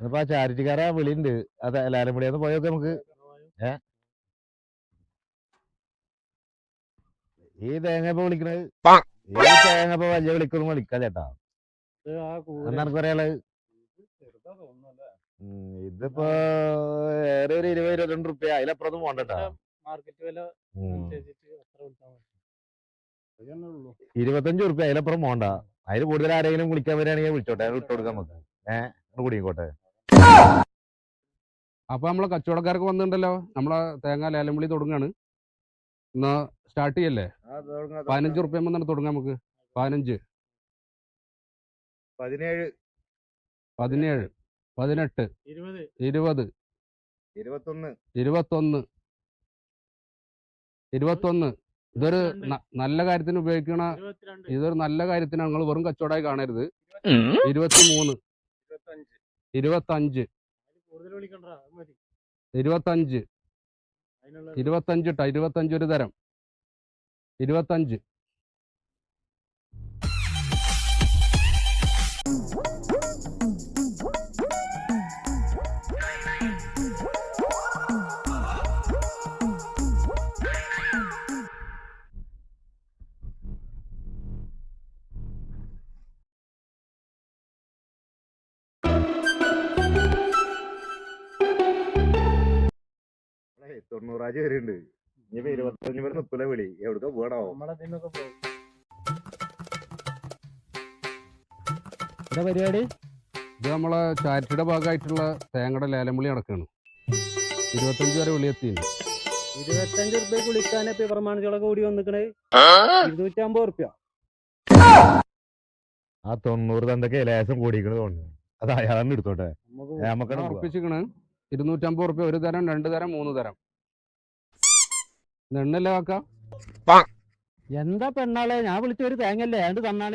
ഇന്നിപ്പോ ആ ചാരിറ്റിക്കാരെ വിളിയുണ്ട്. അത് ലാലമുടിയാന്ന് പോയൊക്കെ നമുക്ക്. ഏ? ഈ തേങ്ങ ഇപ്പൊ വിളിക്കണത്? ഈ തേങ്ങ ഇപ്പൊ വലിയ വിളിക്കൊന്നും വിളിക്കാം ചേട്ടാ. എന്നാണ് പറയാൾ ഉം, ഇതിപ്പോ ഏറെ ഒരു ഇരുപത് ഇരുപത്തിരണ്ട് റുപ്യ. അതിലപ്പുറത്തും പോണ്ടട്ടാ ഇരുപത്തഞ്ച് റുപ്യ അതിലപ്പുറം പോണ്ട. അതിൽ കൂടുതൽ ആരെങ്കിലും വിളിക്കാൻ വരികയാണെങ്കിൽ വിളിച്ചോട്ടെ. വിട്ടുകൊടുക്കാൻ വിട്ടു കൊടുക്കാം നമുക്ക്. ഏഹ് കുടിക്കോട്ടെ അപ്പൊ നമ്മളെ കച്ചവടക്കാർക്ക് വന്നിട്ടുണ്ടല്ലോ. നമ്മളെ തേങ്ങ ലേലം വിളി തുടങ്ങാണ്. എന്നാ സ്റ്റാർട്ട് ചെയ്യല്ലേ? പതിനഞ്ച് റുപ്യ തന്നെ തുടങ്ങാം നമുക്ക്. പതിനഞ്ച്. പതിനേഴ്. പതിനേഴ് പതിനെട്ട് ഇരുപത്. ഇരുപത് ഇരുപത്തൊന്ന്. ഇരുപത്തൊന്ന് ഇരുപത്തൊന്ന്. ഇതൊരു നല്ല കാര്യത്തിന് ഉപയോഗിക്കണ ഇതൊരു നല്ല കാര്യത്തിനാണ് നിങ്ങൾ വെറും കച്ചവടമായി കാണരുത്. ഇരുപത്തി മൂന്ന് ഇരുപത്തഞ്ച്. ഇരുപത്തഞ്ച്. ഇരുപത്തഞ്ച് ഇട്ട ഇരുപത്തഞ്ച് ഒരു തരം. ഇരുപത്തഞ്ച്. തൊണ്ണൂറാജ് വരെയുണ്ട്. ഇനിയിപ്പോ ഇരുപത്തഞ്ച് പേര് നിൽക്കൂല വിളി. എവിടുക്ക പോകണോ നമ്മളെ ഇതിനൊക്കെ പോകും എന്താ പരിപാടി? ഇത് നമ്മളെ ചാരിറ്റിയുടെ ഭാഗമായിട്ടുള്ള തേങ്ങയുടെ ലേലം വിളി നടക്കുകയാണ് ഇരുപത്തഞ്ച് വരെ വിളി എത്തിയിട്ടുണ്ട്. ഇരുപത്തഞ്ച് റുപ്യ വിളിക്കാനെ ഇപ്പൊ പ്രമാണികളൊക്കെ കൂടി വന്നിക്കണേ. ഇരുന്നൂറ്റമ്പത് റുപ്യ ആ തൊണ്ണൂറ് തന്തൊക്കെ ലേശം കൂടിക്കണ തോന്നുന്നു. അത് അയാളെന്നെ എടുത്തോട്ടെ? നമുക്ക് ഉറപ്പിച്ചിരിക്കണേ. ഉറപ്പിച്ചിക്കണ് ഇരുന്നൂറ്റമ്പത് റുപ്യ ഒരു തരം രണ്ട് തരം മൂന്ന് തരം. എണ്ണല്ലേ കാക്ക? എന്താ പെണ്ണാളെ? ഞാൻ വിളിച്ച ഒരു തേങ്ങല്ലേ ഏണ്ട് തന്നാൾ?